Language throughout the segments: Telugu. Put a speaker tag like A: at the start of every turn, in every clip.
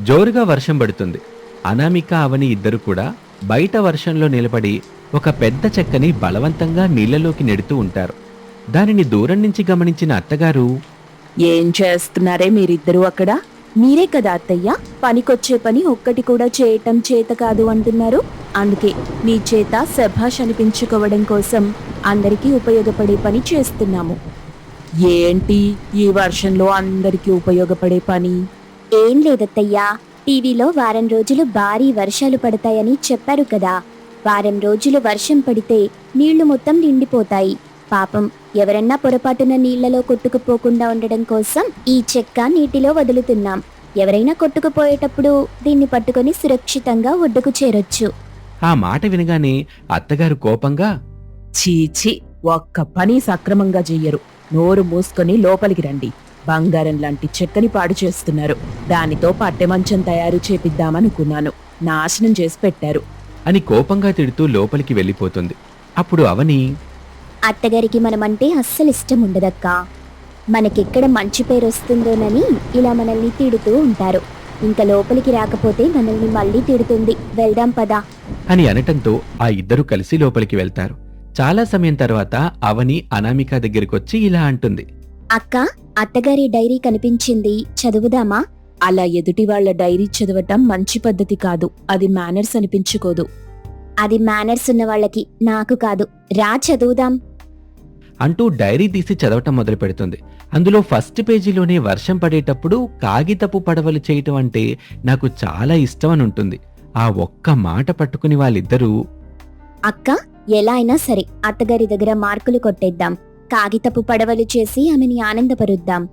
A: జోరుగా వర్షం పడుతుంది. అనామిక అవని ఇద్దరు కూడా బయట వర్షంలో నిలబడి ఒక పెద్ద చెక్కని బలవంతంగా నీళ్ళలోకి నెడుతూ ఉంటారు. దానిని దూరం నుంచి గమనించిన అత్తగారు
B: ఏం చేస్తున్నారే మీరిద్దరూ అక్కడ? మీరే కదా అత్తయ్య? పనికొచ్చే పని ఒక్కటి కూడా చేయటం చేత కాదు అంటున్నారు. అందుకే మీ చేత శభాష్ అనిపించుకోవడం కోసం అందరికీ ఉపయోగపడే పని చేస్తున్నాము. ఏంటి ఈ వర్షంలో అందరికీ ఉపయోగపడే పని?
C: ఏం లేదత్తయ్యా. టీవీలో వారం రోజులు భారీ వర్షాలు పడతాయని చెప్పారు కదా. వారం రోజులు వర్షం పడితే నీళ్ళు మొత్తం నిండిపోతాయి. పాపం ఎవరన్నా పొరపాటున నీళ్ళలో కొట్టుకుపోకుండా ఉండడం కోసం ఈ చెక్క నీటిలో వదులుతున్నాం. ఎవరైనా కొట్టుకుపోయేటప్పుడు దీన్ని పట్టుకొని సురక్షితంగా ఒడ్డుకు చేరొచ్చు.
A: ఆ మాట వినగానే అత్తగారు కోపంగా
B: చీచి ఒక్క పని సక్రమంగా చెయ్యరు. నోరు మూసుకొని లోపలికి రండి. బంగారం లాంటి చెక్కని పాడు చేస్తున్నారు. దానితో పట్టెమంచం తయారు చేపిద్దామనుకున్నాను. నాశనం చేసి పెట్టారు.
A: అని కోపంగా తిడుతూ లోపలికి వెళ్ళిపోతుంది. అప్పుడు అవని
C: అత్తగారికి మనమంటే అస్సలు ఇష్టం ఉండదక్కా. మనకెక్కడ మంచి పేరు వస్తుందోనని ఇలా మనల్ని తిడుతూ ఉంటారు. ఇంకా లోపలికి రాకపోతే మనల్ని మళ్ళీ తిడుతుంది. వెళ్దాం పదా.
A: అని అనటంతో ఆ ఇద్దరు కలిసి లోపలికి వెళ్తారు. చాలా సమయం తర్వాత అవని అనామిక దగ్గరికొచ్చి ఇలా అంటుంది.
C: అక్క అత్తగారి డైరీ కనిపించింది. చదువుదామా?
B: అలా ఎదుటి వాళ్ళ డైరీ చదవటం మంచి పద్ధతి కాదు. అది మేనర్స్ అనిపించుకోదు.
C: అది మేనర్స్ ఉన్న వాళ్ళకి నాకు కాదు. రా చదువుదాం.
A: అంటూ డైరీ తీసి చదవటం మొదలు పెడుతుంది. అందులో ఫస్ట్ పేజీలోనే వర్షం పడేటప్పుడు కాగితపు పడవలు చేయటం అంటే నాకు చాలా ఇష్టం అని ఉంటుంది. ఆ ఒక్క మాట పట్టుకుని వాళ్ళిద్దరూ
C: అక్క ఎలా అయినా సరే అత్తగారి దగ్గర మార్కులు కొట్టేద్దాం. కాగితపు పడవలు చేసి ఆమెని ఆనందపరుద్దాం.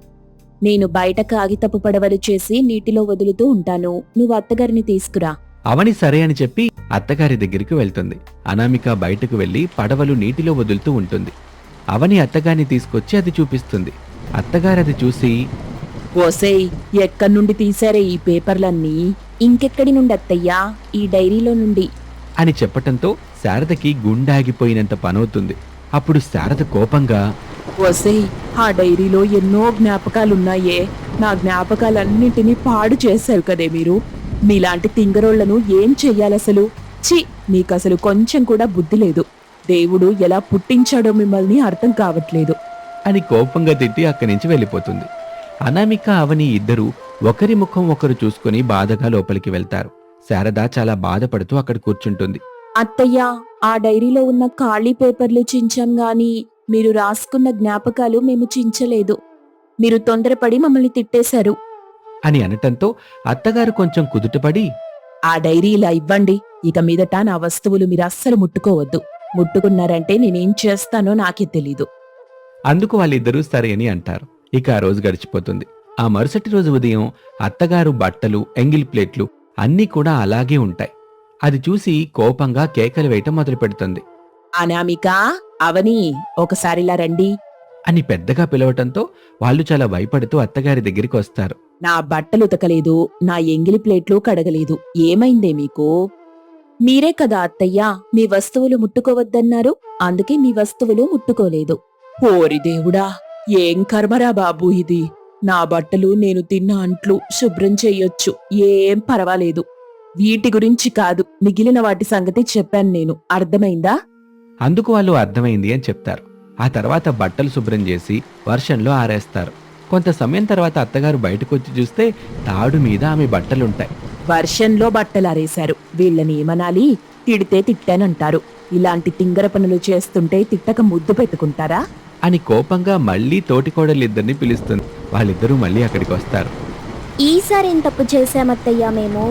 B: నేను బయట కాగితపు పడవలు చేసి నీటిలో వదులుతూ ఉంటాను. నువ్వు అత్తగారిని తీసుకురా.
A: అవని సరే అని చెప్పి అత్తగారి దగ్గరికి వెళ్తుంది. అనామిక బయటకు వెళ్ళి పడవలు నీటిలో వదులుతూ ఉంటుంది. అవని అత్తగారిని తీసుకొచ్చి అది చూపిస్తుంది. అత్తగారు అది చూసి
B: ఓసేయ్ ఎక్కడి నుండి తీశారే ఈ పేపర్లన్నీ? ఇంకెక్కడి నుండి అత్తయ్యా? ఈ డైరీలో నుండి.
A: అని చెప్పటంతో శారదకి గుండాగిపోయినంత పనవుతుంది. అప్పుడు శారద కోపంగా
B: ఓసేయ్ ఆ డైరీలో ఎన్నో జ్ఞాపకాలున్నాయే. నా జ్ఞాపకాలన్నింటినీ పాడు చేశారు కదే మీరు. మీలాంటి తింగరోళ్ళను ఏం చెయ్యాలసలు చి మీకసలు కొంచెం కూడా బుద్ధి లేదు. దేవుడు ఎలా పుట్టించాడో మిమ్మల్ని అర్థం కావట్లేదు.
A: అని కోపంగా తిట్టి అక్కడి నుంచి వెళ్ళిపోతుంది. అనామిక అవని ఇద్దరు ఒకరి ముఖం ఒకరు చూసుకుని బాధగా లోపలికి వెళ్తారు. శారద చాలా బాధపడుతూ అక్కడ కూర్చుంటుంది.
B: అత్తయ్య ఆ డైరీలో ఉన్న ఖాళీ పేపర్లు చించాం గాని మీరు రాసుకున్న జ్ఞాపకాలు మేము చించలేదు. మీరు తొందరపడి మమ్మల్ని తిట్టేశారు.
A: అని అనటంతో అత్తగారు కొంచెం కుదుటపడి
B: ఆ డైరీ ఇలా ఇవ్వండి ఇక మీదట నా వస్తువులు మీరు అస్సలు ముట్టుకోవద్దు. ముట్టుకున్నారంటే నేనేం చేస్తానో నాకే తెలీదు.
A: అందుకు వాళ్ళిద్దరూ సరే అని అంటారు. ఇక ఆ రోజు గడిచిపోతుంది. ఆ మరుసటి రోజు ఉదయం అత్తగారు బట్టలు ఎంగిల్ ప్లేట్లు అన్నీ కూడా అలాగే ఉంటాయి. అది చూసి కోపంగా కేకలు వేయటం మొదలు పెడుతుంది
B: అనామిక అవని ఒకసారిలా రండి.
A: అని పెద్దగా పిలవటంతో వాళ్ళు చాలా భయపడుతూ అత్తగారి దగ్గరికి వస్తారు.
B: నా బట్టలు ఉతకలేదు నా ఎంగిలి ప్లేట్లు కడగలేదు. ఏమైందే మీకు? మీరే కదా అత్తయ్య మీ వస్తువులు ముట్టుకోవద్దన్నారు. అందుకే మీ వస్తువులు ముట్టుకోలేదు. ఓరి దేవుడా ఏం కర్మరా బాబు ఇది? నా బట్టలు నేను తిన్న అంట్లు శుభ్రం చెయ్యొచ్చు ఏం పర్వాలేదు. వీటి గురించి కాదు మిగిలిన వాటి సంగతి చెప్పాను నేను. అర్థమైందా?
A: అందుకు వాళ్ళు అర్థమైంది అని చెప్తారు. ఆ తర్వాత బట్టలు శుభ్రం చేసి వర్షంలో ఆరేస్తారు. కొంత సమయం తర్వాత అత్తగారు బయటకు వచ్చి చూస్తే తాడు మీద ఆమె బట్టలుంటాయి.
B: వర్షంలో బట్టలారేశారు. వీళ్ళని ఏమనాలి? తిడితే తిట్టానంటారు. ఇలాంటి తింగర పనులు చేస్తుంటే తిట్టక ముద్దు పెట్టుకుంటారా?
A: అని కోపంగా మళ్ళీ తోటికోడలిద్దరిని పిలుస్తుంది. వాళ్ళిద్దరూ మళ్ళీ అక్కడికి వస్తారు
C: ఈసారి ఏం తప్పు చేశామత్తయ్యా మేము.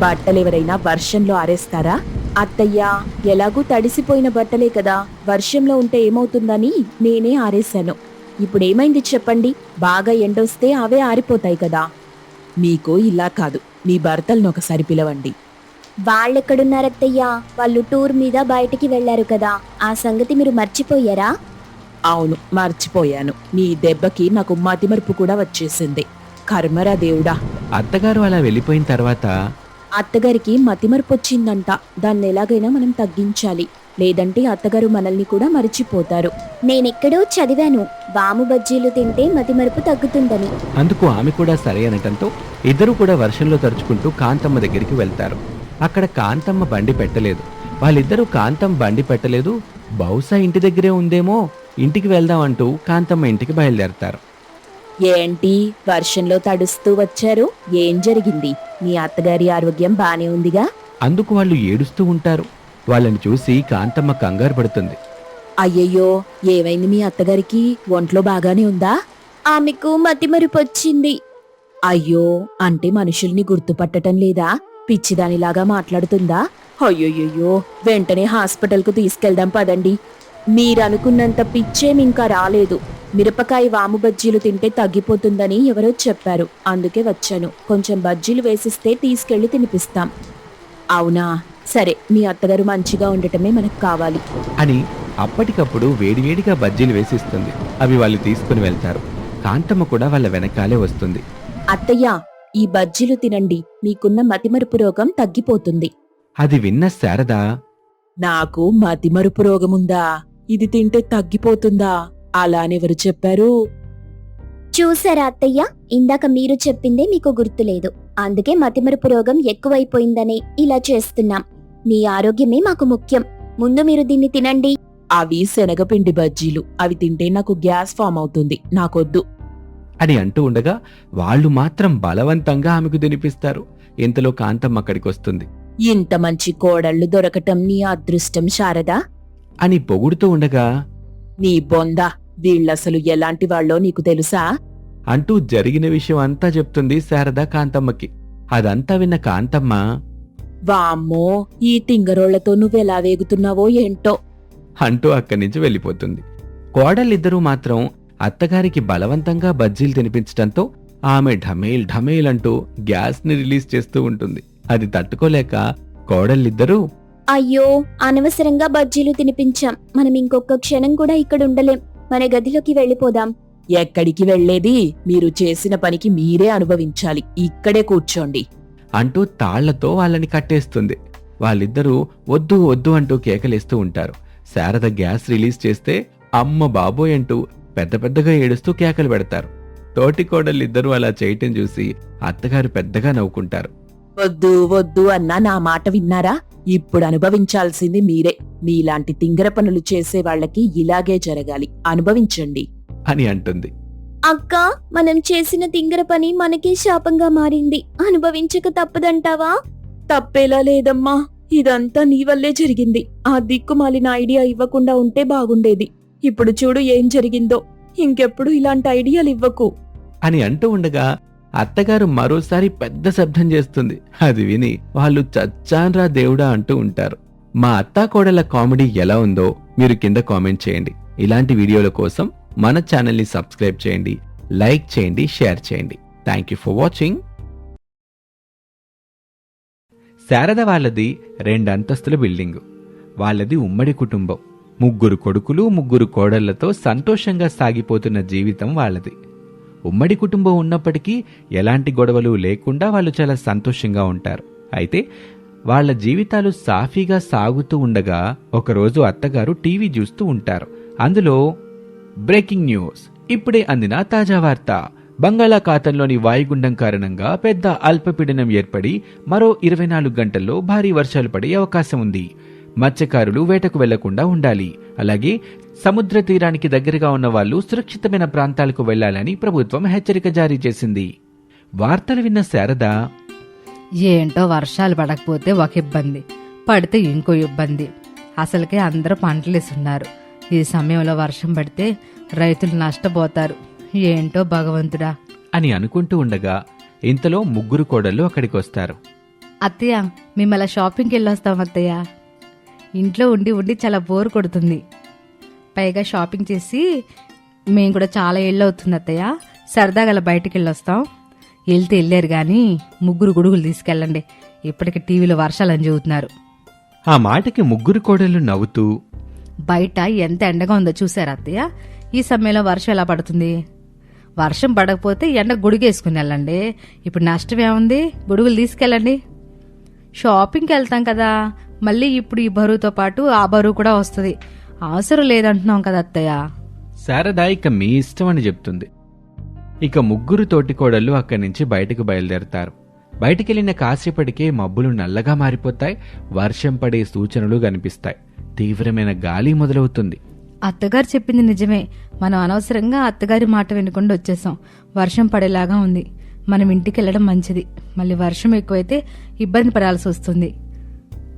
B: బట్టలెవరైనా వర్షంలో ఆరేస్తారా అత్తయ్య ఎలాగూ తడిసిపోయిన బట్టలే కదా. వర్షంలో ఉంటే ఏమవుతుందని నేనే ఆరేశాను. ఇప్పుడేమైంది చెప్పండి? బాగా ఎండొస్తే అవే ఆరిపోతాయి కదా. మీకు ఇలా కాదు. మీ భర్తలను ఒకసారి పిలవండి.
C: వాళ్ళెక్కడున్నారత్తయ్యా? వాళ్ళు టూర్ మీద బయటికి వెళ్ళారు కదా. ఆ సంగతి మీరు మర్చిపోయారా?
B: అవును మర్చిపోయాను. నీ దెబ్బకి నాకు మతిమరుపు కూడా వచ్చేసింది. కర్మరా దేవుడా.
A: అత్తగారు అలా వెళ్ళిపోయిన తర్వాత
B: అత్తగారికి మతిమరుపు వచ్చిందంట దాన్ని ఎలాగైనా మనం తగ్గించాలి. లేదంటే అత్తగారు మనల్ని కూడా మరిచిపోతారు.
C: నేనెక్కడో చదివాను. వాము బజ్జీలు తింటే మతిమరుపు తగ్గుతుందని.
A: అందుకు ఆమె కూడా సరే అనటంతో ఇద్దరూ కూడా వర్షంలో తడుచుకుంటూ కాంతమ్మ దగ్గరికి వెళ్తారు. అక్కడ కాంతమ్మ బండి పెట్టలేదు. వాళ్ళిద్దరూ కాంతం బండి పెట్టలేదు. బహుశా ఇంటి దగ్గరే ఉందేమో. ఇంటికి వెళ్దాం అంటూ కాంతమ్మ ఇంటికి బయలుదేరతారు.
B: ఏంటి? వర్షంలో తడుస్తూ వచ్చారు. ఏం జరిగింది? మీ అత్తగారి ఆరోగ్యం బానే ఉందిగా?
A: అందుకు వాళ్ళు ఏడుస్తూ ఉంటారు. వాళ్ళని చూసి కాంతమ్మ కంగారు పడుతుంది.
B: అయ్యయ్యో ఏమైంది మీ అత్తగారికి? ఒంట్లో బాగానే ఉందా?
C: ఆమెకు మతిమరుపు వచ్చింది
B: అయ్యో అంటే మనుషుల్ని గుర్తుపట్టటం లేదా? పిచ్చిదానిలాగా మాట్లాడుతుందా? అయ్యోయ్యో వెంటనే హాస్పిటల్కు తీసుకెళ్దాం పదండి. మీరనుకున్నంత పిచ్చేం ఇంకా రాలేదు. మిరపకాయ వాము బజ్జీలు తింటే తగ్గిపోతుందని ఎవరో చెప్పారు. అందుకే వచ్చాను. కొంచెం బజ్జీలు వేసిస్తే తీసుకెళ్ళి తినిపిస్తాం. అవునా? సరే మీ అత్తగారు మంచిగా ఉండటమే మనకు కావాలి.
A: అని అప్పటికప్పుడు వేడివేడిగా బజ్జీలు వేసిస్తుంది. అవి వాళ్ళు తీసుకుని వెళ్తారు. కాంతమ్మ కూడా వాళ్ళ వెనకాలే వస్తుంది.
B: అత్తయ్య ఈ బజ్జీలు తినండి. మీకున్న మతిమరుపు రోగం తగ్గిపోతుంది.
A: అది విన్న శారద
B: నాకు మతిమరుపు రోగముందా? ఇది తింటే తగ్గిపోతుందా? అలానెవరు చెప్పారు?
C: చూసారా అత్తయ్య? ఇందాక మీరు చెప్పిందే మీకు గుర్తులేదు. అందుకే మతిమరుపు రోగం ఎక్కువైపోయిందనే ఇలా చేస్తున్నాం. మీ ఆరోగ్యమే మాకు ముఖ్యం. ముందు మీరు దీన్ని తినండి.
B: అవి శనగపిండి బజ్జీలు. అవి తింటే నాకు గ్యాస్ ఫామ్ అవుతుంది. నాకొద్దు.
A: అని అంటూ ఉండగా వాళ్ళు మాత్రం బలవంతంగా ఆమెకు తినిపిస్తారు. ఇంతలో కాంతమ్మ అక్కడికి వస్తుంది
B: ఇంత మంచి కోడళ్ళు దొరకటం నీ అదృష్టం శారదా.
A: అని పొగుడుతూ ఉండగా
B: నీ బొంద వీళ్ళసలు ఎలాంటి వాళ్ళో నీకు తెలుసా?
A: అంటూ జరిగిన విషయం అంతా చెప్తుంది శారద కాంతమ్మకి. అదంతా విన్న కాంతమ్మ
B: వామ్మో ఈ తింగరోళ్ళతో నువ్వెలా వేగుతున్నావో ఏంటో?
A: అంటూ అక్కడి నుంచి వెళ్ళిపోతుంది. కోడలిద్దరూ మాత్రం అత్తగారికి బలవంతంగా బజ్జీలు తినిపించటంతో ఆమె ఢమేల్ ఢమేల్ అంటూ గ్యాస్ని రిలీజ్ చేస్తూ ఉంటుంది. అది తట్టుకోలేక కోడలిద్దరూ
C: అయ్యో అనవసరంగా బజ్జీలు తినిపించాం. మనం ఇంకొక క్షణం కూడా ఇక్కడ ఉండలేం. మన గదిలోకి వెళ్ళిపోదాం.
B: ఎక్కడికి వెళ్ళేది మీరు చేసిన పనికి మీరే అనుభవించాలి. ఇక్కడే కూర్చోండి.
A: అంటూ తాళ్ళతో వాళ్ళని కట్టేస్తుంది. వాళ్ళిద్దరూ వద్దు వద్దు అంటూ కేకలేస్తూ ఉంటారు. శారద గ్యాస్ రిలీజ్ చేస్తే అమ్మ బాబోయ్ అంటూ పెద్ద పెద్దగా ఏడుస్తూ కేకలు పెడతారు. తోటి కోడలిద్దరూ అలా చేయటం చూసి అత్తగారు పెద్దగా నవ్వుకుంటారు.
B: వద్దు వద్దు అన్నా నా మాట విన్నారా? ఇప్పుడు అనుభవించాల్సింది మీరే. మీలాంటి తింగర పనులు చేసే వాళ్ళకి ఇలాగే జరగాలి. అనుభవించండి.
A: అని అంటుంది.
C: అక్క మనం చేసిన తింగర పని మనకే శాపంగా మారింది. అనుభవించక తప్పదంటావా?
B: తప్పేలా లేదమ్మా. ఇదంతా నీ వల్లే జరిగింది. ఆ దిక్కుమాలిన ఐడియా ఇవ్వకుండా ఉంటే బాగుండేది. ఇప్పుడు చూడు ఏం జరిగిందో. ఇంకెప్పుడు ఇలాంటి ఐడియాలు ఇవ్వకు.
A: అని అంటూ ఉండగా అత్తగారు మరోసారి పెద్ద శబ్దం చేస్తుంది. అది విని వాళ్ళు చచ్చాన్రా దేవుడా అంటూ ఉంటారు. మా అత్తా కోడల కామెడీ ఎలా ఉందో మీరు కింద కామెంట్ చేయండి. ఇలాంటి వీడియోల కోసం మన ఛానల్ని సబ్స్క్రైబ్ చేయండి లైక్ చేయండి షేర్ చేయండి. Thank you for watching Sharada వాళ్ళది రెండంతస్తుల బిల్డింగు. వాళ్ళది ఉమ్మడి కుటుంబం. ముగ్గురు కొడుకులు ముగ్గురు కోడళ్ళతో సంతోషంగా సాగిపోతున్న జీవితం వాళ్ళది. ఉమ్మడి కుటుంబం ఉన్నప్పటికీ ఎలాంటి గొడవలు లేకుండా వాళ్ళు చాలా సంతోషంగా ఉంటారు. అయితే వాళ్ళ జీవితాలు సాఫీగా సాగుతూ ఉండగా ఒకరోజు అత్తగారు టీవీ చూస్తూ ఉంటారు. అందులో బ్రేకింగ్ న్యూస్. ఇప్పుడే అందిన తాజా వార్త. బంగాళాఖాతంలోని వాయుగుండం కారణంగా పెద్ద అల్పపీడనం ఏర్పడి మరో ఇరవై నాలుగు గంటల్లో భారీ వర్షాలు పడే అవకాశం ఉంది. మత్స్యకారులు వేటకు వెళ్ళకుండా ఉండాలి. అలాగే సముద్ర తీరానికి దగ్గరగా ఉన్న వాళ్ళు సురక్షితమైన ప్రాంతాలకు వెళ్ళాలని ప్రభుత్వం హెచ్చరిక జారీ చేసింది. వార్తలు విన్న శారద
D: ఏంటో వర్షాలు పడకపోతే ఒక ఇబ్బంది పడితే ఇంకో ఇబ్బంది. అసలుకే అందరూ పంటలేస్తున్నారు. ఈ సమయంలో వర్షం పడితే రైతులు నష్టపోతారు. ఏంటో భగవంతుడా?
A: అని అనుకుంటూ ఉండగా ఇంతలో ముగ్గురు కోడళ్ళు అక్కడికి వస్తారు
D: అత్తయ్య మేము అలా షాపింగ్కి వెళ్ళొస్తాం అత్తయ్య. ఇంట్లో ఉండి ఉండి చాలా బోర్ కొడుతుంది. పైగా షాపింగ్ చేసి మేము కూడా చాలా ఏళ్ళు అవుతుంది అత్తయ్య. సరదాగా బయటికి వెళ్ళొస్తాం వెళ్తే వెళ్ళారు కానీ ముగ్గురు గొడుగులు తీసుకెళ్ళండి. ఇప్పటికి టీవీలో వర్షాలని చెబుతున్నారు
A: ఆ మాటకి ముగ్గురు కోడళ్ళు నవ్వుతూ
D: బయట ఎంత ఎండగా ఉందో చూసారా అత్తయ్య? ఈ సమయంలో వర్షం ఎలా పడుతుంది? వర్షం పడకపోతే ఎండ గొడుగేసుకుని వెళ్ళండి. ఇప్పుడు నష్టం ఏముంది? గొడుగులు తీసుకెళ్ళండి. షాపింగ్కి వెళ్తాం కదా. మళ్ళీ ఇప్పుడు ఈ బరువుతో పాటు ఆ బరువు కూడా వస్తుంది. అవసరం లేదంటున్నాం కదా అత్తయ్య.
A: శారద ఇక మీ ఇష్టం అని చెప్తుంది. ఇక ముగ్గురు తోటికోడళ్ళు అక్కడి నుంచి బయటకు బయలుదేరతారు. బయటికెళ్ళిన కాసేపటికే మబ్బులు నల్లగా మారిపోతాయి. వర్షం పడే సూచనలు కనిపిస్తాయి. తీవ్రమైన గాలి మొదలవుతుంది.
D: అత్తగారు చెప్పింది నిజమే. మనం అనవసరంగా అత్తగారి మాట వినకుండా వచ్చేసాం. వర్షం పడేలాగా ఉంది. మనం ఇంటికి వెళ్ళడం మంచిది. మళ్ళీ వర్షం ఎక్కువైతే ఇబ్బంది పడాల్సి వస్తుంది.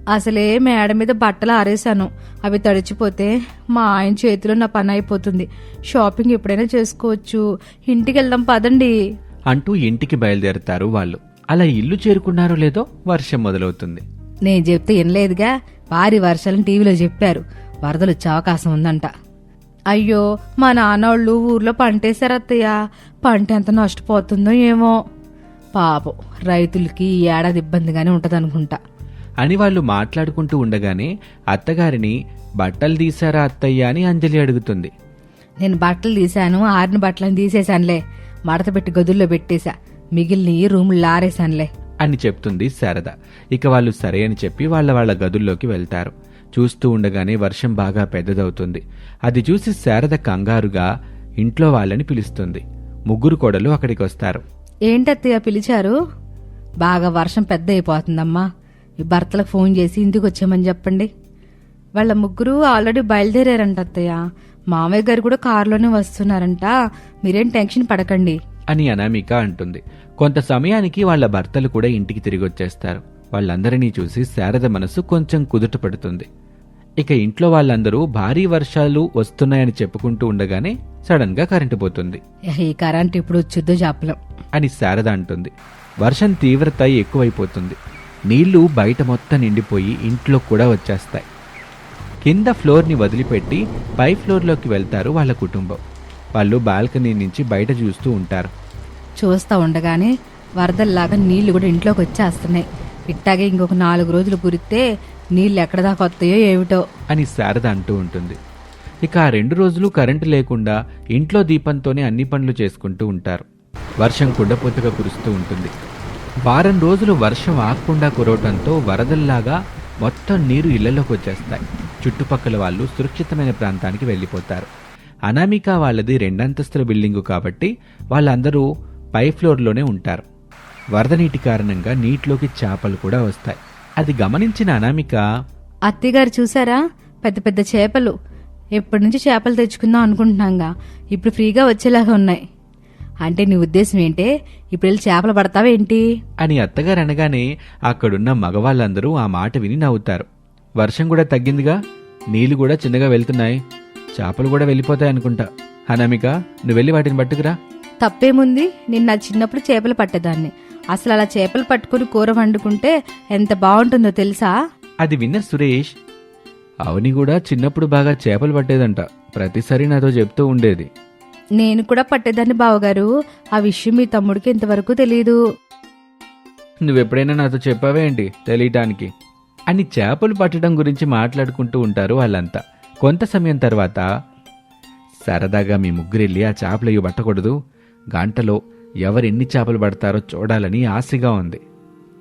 D: అసలే మేడ మీద బట్టలు ఆరేశాను. అవి తడిచిపోతే మా ఆయన చేతిలో నా పని అయిపోతుంది. షాపింగ్ ఎప్పుడైనా చేసుకోవచ్చు. ఇంటికి వెళ్దాం పదండి.
A: అంటూ ఇంటికి బయలుదేరతారు వాళ్ళు. అలా ఇల్లు చేరుకున్నారో లేదో వర్షం మొదలవుతుంది.
D: నేను చెప్తే వినలేదుగా. భారీ వర్షాలను టీవీలో చెప్పారు. వరదలు వచ్చే అవకాశం ఉందంట. అయ్యో మా నాన్నోళ్ళు ఊర్లో పంటేశారు అత్తయ్య పంట ఎంత నష్టపోతుందో ఏమో. పాపం రైతులకి ఈ ఏడాది ఇబ్బందిగానే ఉంటదనుకుంటా.
A: అని వాళ్ళు మాట్లాడుకుంటూ ఉండగానే అత్తగారిని బట్టలు తీశారా అత్తయ్య? అని అంజలి అడుగుతుంది.
D: నేను బట్టలు తీశాను ఆరిన బట్టలను తీసేశానులే. మడత పెట్టి గదుల్లో పెట్టేశా. మిగిలిన రూముల్లో ఆరేశానులే
A: అని చెప్తుంది శారద. ఇక వాళ్ళు సరే అని చెప్పి వాళ్ళ వాళ్ళ గదుల్లోకి వెళ్తారు. చూస్తూ ఉండగానే వర్షం బాగా పెద్దదవుతుంది. అది చూసి శారద కంగారుగా ఇంట్లో వాళ్ళని పిలుస్తుంది. ముగ్గురు కోడలు అక్కడికి వస్తారు
D: ఏంటత్తయ్య పిలిచారు? బాగా వర్షం పెద్ద అయిపోతుందమ్మా ఈ భర్తలకు ఫోన్ చేసి ఇంటికి వచ్చామని చెప్పండి. వాళ్ళ ముగ్గురు ఆల్రెడీ బయలుదేరారంట అత్తయ్య. మామయ్య గారు కూడా కారులోనే వస్తున్నారంట. మీరేం టెన్షన్ పడకండి.
A: అని అనామిక అంటుంది. కొంత సమయానికి వాళ్ళ భర్తలు కూడా ఇంటికి తిరిగి వచ్చేస్తారు. వాళ్ళందరినీ చూసి శారద మనసు కొంచెం కుదుట పడుతుంది. ఇక ఇంట్లో వాళ్ళందరూ భారీ వర్షాలు వస్తున్నాయని చెప్పుకుంటూ ఉండగానే సడన్గా కరెంటు పోతుంది.
D: ఈ కరెంట్ ఇప్పుడు వచ్చిద్దో చెప్పలేం
A: అని శారద అంటుంది. వర్షం తీవ్రత ఎక్కువైపోతుంది. నీళ్ళు బయట మొత్తం నిండిపోయి ఇంట్లో కూడా వచ్చేస్తాయి. కింద ఫ్లోర్ని వదిలిపెట్టి పై ఫ్లోర్లోకి వెళ్తారు వాళ్ళ కుటుంబం. వాళ్ళు బాల్కనీ నుంచి బయట చూస్తూ ఉంటారు.
D: చూస్తా ఉండగానే వరదల్లాగా నీళ్ళు కూడా ఇంట్లోకి వచ్చేస్తున్నాయి. ఇట్టాగే ఇంకొక నాలుగు రోజులు కురిస్తే నీళ్ళు ఎక్కడ దాకా వస్తాయో ఏమిటో.
A: అని శారద అంటూ ఉంటుంది. ఇక ఆ రెండు రోజులు కరెంటు లేకుండా ఇంట్లో దీపంతోనే అన్ని పనులు చేసుకుంటూ ఉంటారు. వర్షం కుండపోతగా కురుస్తూ ఉంటుంది. వారం రోజులు వర్షం ఆగకుండా కురవటంతో వరదల్లాగా మొత్తం నీరు ఇళ్ళలోకి వచ్చేస్తాయి. చుట్టుపక్కల వాళ్ళు సురక్షితమైన ప్రాంతానికి వెళ్ళిపోతారు. అనామిక వాళ్ళది రెండంతస్తుల బిల్డింగు కాబట్టి వాళ్ళందరూ పై ఫ్లోర్లోనే ఉంటారు. వరద నీటి కారణంగా నీటిలోకి చేపలు కూడా వస్తాయి. అది గమనించిన అనామిక
D: అత్తయ్యగారు చూసారా? పెద్ద పెద్ద చేపలు. ఎప్పటి నుంచి చేపలు తెచ్చుకుందాం అనుకుంటున్నాంగా. ఇప్పుడు ఫ్రీగా వచ్చేలాగా ఉన్నాయి. అంటే నీ ఉద్దేశం ఏంటే? ఇప్పుడు వెళ్ళి చేపలు పడతావేంటి
A: అని అత్తగారు అనగానే అక్కడున్న మగవాళ్ళందరూ ఆ మాట విని నవ్వుతారు. వర్షం కూడా తగ్గిందిగా? నీళ్ళు కూడా చిన్నగా వెళ్తున్నాయి. చేపలు కూడా వెళ్ళిపోతాయి అనుకుంటా. అనామిక నువ్వు వెళ్ళి వాటిని పట్టుకురా.
D: తప్పేముంది? నేను నా చిన్నప్పుడు చేపలు పట్టేదాన్ని. అసలు అలా చేపలు పట్టుకుని కూర వండుకుంటే ఎంత బాగుంటుందో తెలుసా?
A: అది విన్న సురేష్ అవని కూడా చిన్నప్పుడు బాగా చేపలు పట్టేదంట. ప్రతిసారి నాతో చెప్తూ ఉండేది.
D: నేను కూడా పట్టేదాన్ని బావగారు. ఆ విషయం మీ తమ్ముడికి ఇంతవరకు తెలియదు
A: నువ్వెప్పుడైనా నాతో చెప్పావే ఏంటి? తెలియటానికి. అని చేపలు పట్టడం గురించి మాట్లాడుకుంటూ ఉంటారు వాళ్ళంతా. కొంత సమయం తర్వాత సరదాగా మీ ముగ్గురెళ్ళి ఆ చేపలు ఇవి పట్టకూడదు. గంటలో ఎవరెన్ని చేపలు పడతారో చూడాలని ఆశగా ఉంది.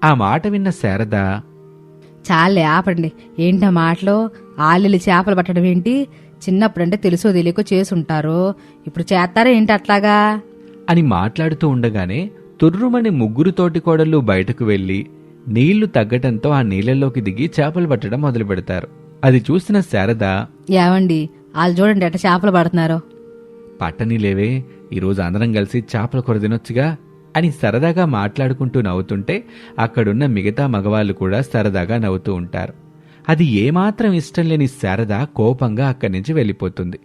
A: ఆ మాట విన్న శారద
D: చాలే ఆపండి. ఏంటా మాటలో? ఆలిలి చేపలు పట్టడం ఏంటి? చిన్నప్పుడంటే తెలుసో తెలియకో చేసుంటారు. ఇప్పుడు చేస్తారా ఏంటి అట్లాగా?
A: అని మాట్లాడుతూ ఉండగానే తుర్రుమని ముగ్గురు తోటి కోడళ్ళు బయటకు వెళ్ళి నీళ్ళు తగ్గటంతో ఆ నీళ్ళలోకి దిగి చేపలు పట్టడం మొదలు పెడతారు. అది చూసిన శారద
D: ఏమండి? వాళ్ళు చూడండి ఎట్ట చేపలు పడుతున్నారో.
A: పట్టని లేవే ఈరోజు అందరం కలిసి చేపల కూర తినొచ్చుగా? అని సరదాగా మాట్లాడుకుంటూ నవ్వుతుంటే అక్కడున్న మిగతా మగవాళ్ళు కూడా సరదాగా నవ్వుతూ ఉంటారు. అది ఏమాత్రం ఇష్టం లేని శారద కోపంగా అక్కడి నుంచి వెళ్ళిపోతుంది.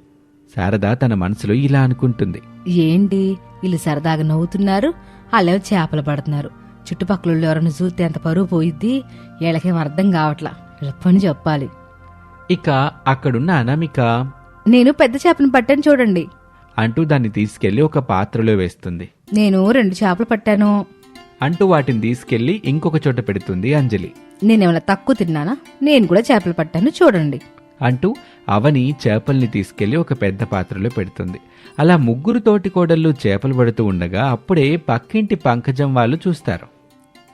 A: శారద తన మనసులో ఇలా అనుకుంటుంది.
D: ఏంటి? వీళ్ళు సరదాగా నవ్వుతున్నారు వాళ్ళేమో చేపలు పడుతున్నారు. చుట్టుపక్కల ఎవరైనా చూస్తే ఎంత పరువు పోయిద్ది వీళ్ళకేం అర్థం కావట్లా. వీళ్ళ పని చెప్పాలి.
A: ఇక అక్కడున్న అనామిక
D: నేను పెద్ద చేపను పట్టాను చూడండి.
A: అంటూ దాన్ని తీసుకెళ్ళి ఒక పాత్రలో వేస్తుంది.
D: నేను రెండు చేపలు పట్టాను.
A: అంటూ వాటిని తీసుకెళ్ళి ఇంకొక చోట పెడుతుంది అంజలి.
D: నేనేమైనా తక్కువ తిన్నానా? నేను కూడా చేపలు పట్టాను చూడండి.
A: అంటూ అవని చేపల్ని తీసుకెళ్ళి ఒక పెద్ద పాత్రలో పెడుతుంది. అలా ముగ్గురు తోటి కోడళ్ళు చేపలు పడుతూ ఉండగా అప్పుడే పక్కింటి పంకజం వాళ్ళు చూస్తారు.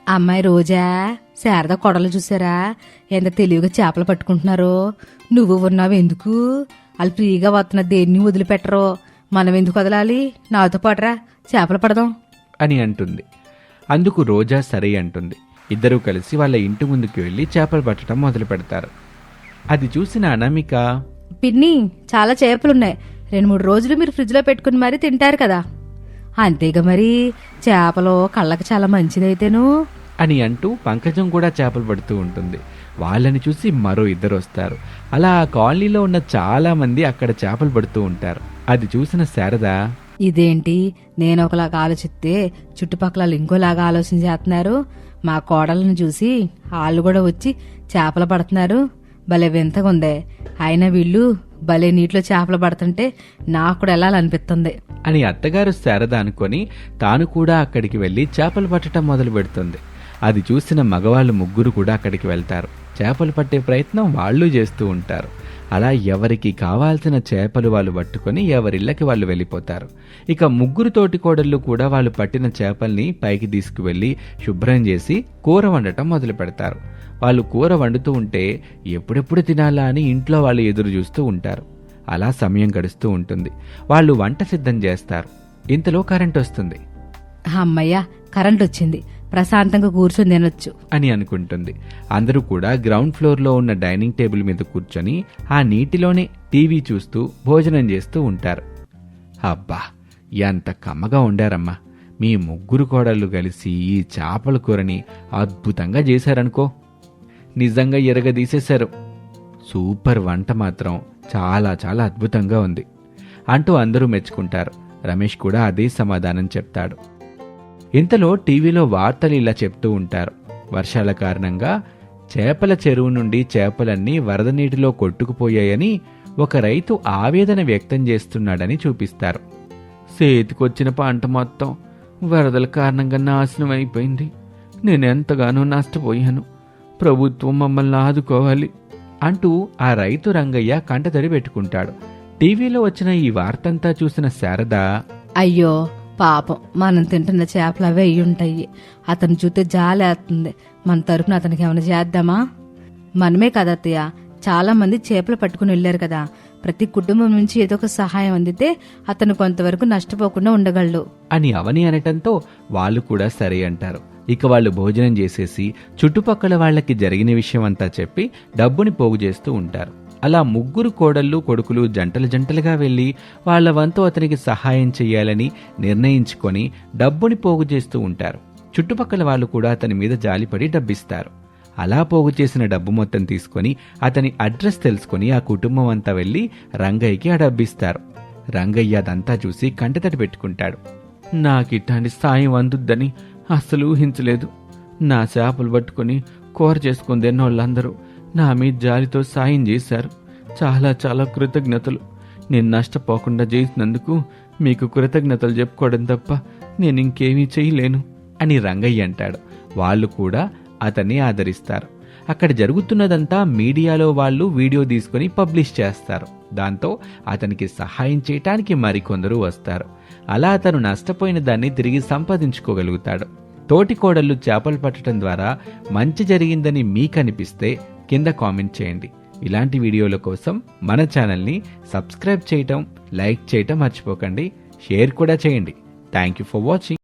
D: అమ్మాయి రోజా శారద కొడలు చూసారా? ఎంత తెలివిగా చేపలు పట్టుకుంటున్నారో. నువ్వు ఉన్నావు ఎందుకు? వాళ్ళు ఫ్రీగా వస్తున్న దేన్ని వదిలిపెట్టరు. మనం ఎందుకు వదలాలి? నాతో పాటురా చేపలు పడదాం.
A: అని అంటుంది. అందుకు రోజా సరే అంటుంది. ఇద్దరూ కలిసి వాళ్ళ ఇంటి ముందుకు వెళ్ళి చేపలు పట్టడం మొదలు పెడతారు. అది చూసిన అనామిక
D: పిన్ని చాలా చేపలున్నాయి. రెండు మూడు రోజులు మీరు ఫ్రిడ్జ్లో పెట్టుకుని మరీ తింటారు కదా. అంతేగా మరి చేపలు కళ్ళకి చాలా మంచిదైతేను?
A: అని అంటూ పంకజం కూడా చేపలు పడుతూ ఉంటుంది. వాళ్ళని చూసి మరో ఇద్దరు వస్తారు. అలా ఆ కాలనీలో ఉన్న చాలా మంది అక్కడ చేపలు పడుతూ ఉంటారు. అది చూసిన శారద
D: ఇదేంటి? నేను ఒకలాగా ఆలోచిస్తే చుట్టుపక్కల వాళ్ళు ఇంకోలాగా ఆలోచన చేస్తున్నారు. మా కోడలను చూసి వాళ్ళు కూడా వచ్చి చేపలు పడుతున్నారు. భలే వింతగా ఉందే. అయినా వీళ్ళు భలే నీటిలో చేపలు పడుతుంటే నాకు కూడా వెళ్ళాలనిపిస్తుంది.
A: అని అత్తగారు శారద అనుకొని తాను కూడా అక్కడికి వెళ్ళి చేపలు పట్టడం మొదలు పెడుతుంది. అది చూసిన మగవాళ్ళు ముగ్గురు కూడా అక్కడికి వెళ్తారు. చేపలు పట్టే ప్రయత్నం వాళ్ళు చేస్తూ ఉంటారు. అలా ఎవరికి కావాల్సిన చేపలు వాళ్ళు పట్టుకొని ఎవరిళ్ళకి వాళ్ళు వెళ్ళిపోతారు. ఇక ముగ్గురు తోటి కోడళ్ళు కూడా వాళ్ళు పట్టిన చేపల్ని పైకి తీసుకువెళ్ళి శుభ్రం చేసి కూర వండటం మొదలు పెడతారు. వాళ్ళు కూర వండుతూ ఉంటే ఎప్పుడెప్పుడు తినాలా అని ఇంట్లో వాళ్ళు ఎదురు చూస్తూ ఉంటారు. అలా సమయం గడుస్తూ ఉంటుంది. వాళ్ళు వంట సిద్ధం చేస్తారు. ఇంతలో కరెంట్ వస్తుంది.
D: అమ్మయ్య కరెంట్ వచ్చింది. ప్రశాంతంగా కూర్చొని తినొచ్చు.
A: అని అనుకుంటుంది. అందరూ కూడా గ్రౌండ్ ఫ్లోర్లో ఉన్న డైనింగ్ టేబుల్ మీద కూర్చొని ఆ నీటిలోనే టీవీ చూస్తూ భోజనం చేస్తూ ఉంటారు. అబ్బా ఎంత కమ్మగా ఉండారమ్మా. మీ ముగ్గురు కోడళ్ళు కలిసి ఈ చేపల కూరని అద్భుతంగా చేశారనుకో. నిజంగా ఎరగదీసేశారు. సూపర్ వంట మాత్రం చాలా చాలా అద్భుతంగా ఉంది. అంటూ అందరూ మెచ్చుకుంటారు. రమేష్ కూడా అదే సమాధానం చెప్తాడు. ఇంతలో టీవీలో వార్తలు ఇలా చెప్తూ ఉంటారు. వర్షాల కారణంగా చేపల చెరువు నుండి చేపలన్నీ వరద నీటిలో కొట్టుకుపోయాయని ఒక రైతు ఆవేదన వ్యక్తం చేస్తున్నాడని చూపిస్తారు. చేతికొచ్చిన పంట మొత్తం వరదల కారణంగా నాశనం అయిపోయింది. నేనెంతగానో నష్టపోయాను. ప్రభుత్వం మమ్మల్ని ఆదుకోవాలి అంటూ ఆ రైతు రంగయ్య కంటతడి పెట్టుకుంటాడు. టీవీలో వచ్చిన ఈ వార్తంతా చూసిన శారద
D: అయ్యో పాపం మనం తింటున్న చేపలు అవే ఉంటాయి అతను చూస్తే జాలేస్తుంది మన తరపున అతనికి ఏమైనా చేద్దామా? మనమే కదా అత్తయ్య. చాలా మంది చేపలు పట్టుకుని వెళ్ళారు కదా. ప్రతి కుటుంబం నుంచి ఏదో ఒక సహాయం అందితే అతను కొంతవరకు నష్టపోకుండా ఉండగలడు.
A: అని అవని అనటంతో వాళ్ళు కూడా సరే అంటారు. ఇక వాళ్ళు భోజనం చేసేసి చుట్టుపక్కల వాళ్ళకి జరిగిన విషయం అంతా చెప్పి డబ్బుని పోగు చేస్తూ ఉంటారు. అలా ముగ్గురు కోడళ్ళు కొడుకులు జంటలు జంటలుగా వెళ్ళి వాళ్ళ వంతు అతనికి సహాయం చేయాలని నిర్ణయించుకొని డబ్బుని పోగు చేస్తూ ఉంటారు. చుట్టుపక్కల వాళ్ళు కూడా అతని మీద జాలిపడి డబ్బిస్తారు. అలా పోగు చేసిన డబ్బు మొత్తం తీసుకొని అతని అడ్రస్ తెలుసుకొని ఆ కుటుంబం అంతా వెళ్ళి రంగయ్యకి ఆ డబ్బిస్తారు. రంగయ్య అదంతా చూసి కంటతడి పెట్టుకుంటాడు. నాకు ఇట్లాంటి సాయం అందుద్దని అస్సలు ఊహించలేదు. నా చేపలు పట్టుకొని కూర చేసుకుని వాళ్ళందరూ నా మీద జాలితో సాయం చేశారు. చాలా చాలా కృతజ్ఞతలు. నేను నష్టపోకుండా చేసినందుకు మీకు కృతజ్ఞతలు చెప్పుకోవడం తప్ప నేను ఇంకేమీ చేయలేను అని రంగయ్య అంటాడు. వాళ్ళు కూడా అతన్ని ఆదరిస్తారు. అక్కడ జరుగుతున్నదంతా మీడియాలో వాళ్ళు వీడియో తీసుకొని పబ్లిష్ చేస్తారు. దాంతో అతనికి సహాయం చేయటానికి మరికొందరు వస్తారు. అలా అతను నష్టపోయిన దాన్ని తిరిగి సంపాదించుకోగలుగుతాడు. తోటికోడళ్ళు చేపలు పట్టడం ద్వారా మంచి జరిగిందని మీకనిపిస్తే కింద కామెంట్ చేయండి. ఇలాంటి వీడియోల కోసం మన ఛానల్ని సబ్స్క్రైబ్ చేయటం లైక్ చేయటం మర్చిపోకండి. షేర్ కూడా చేయండి. Thank you for watching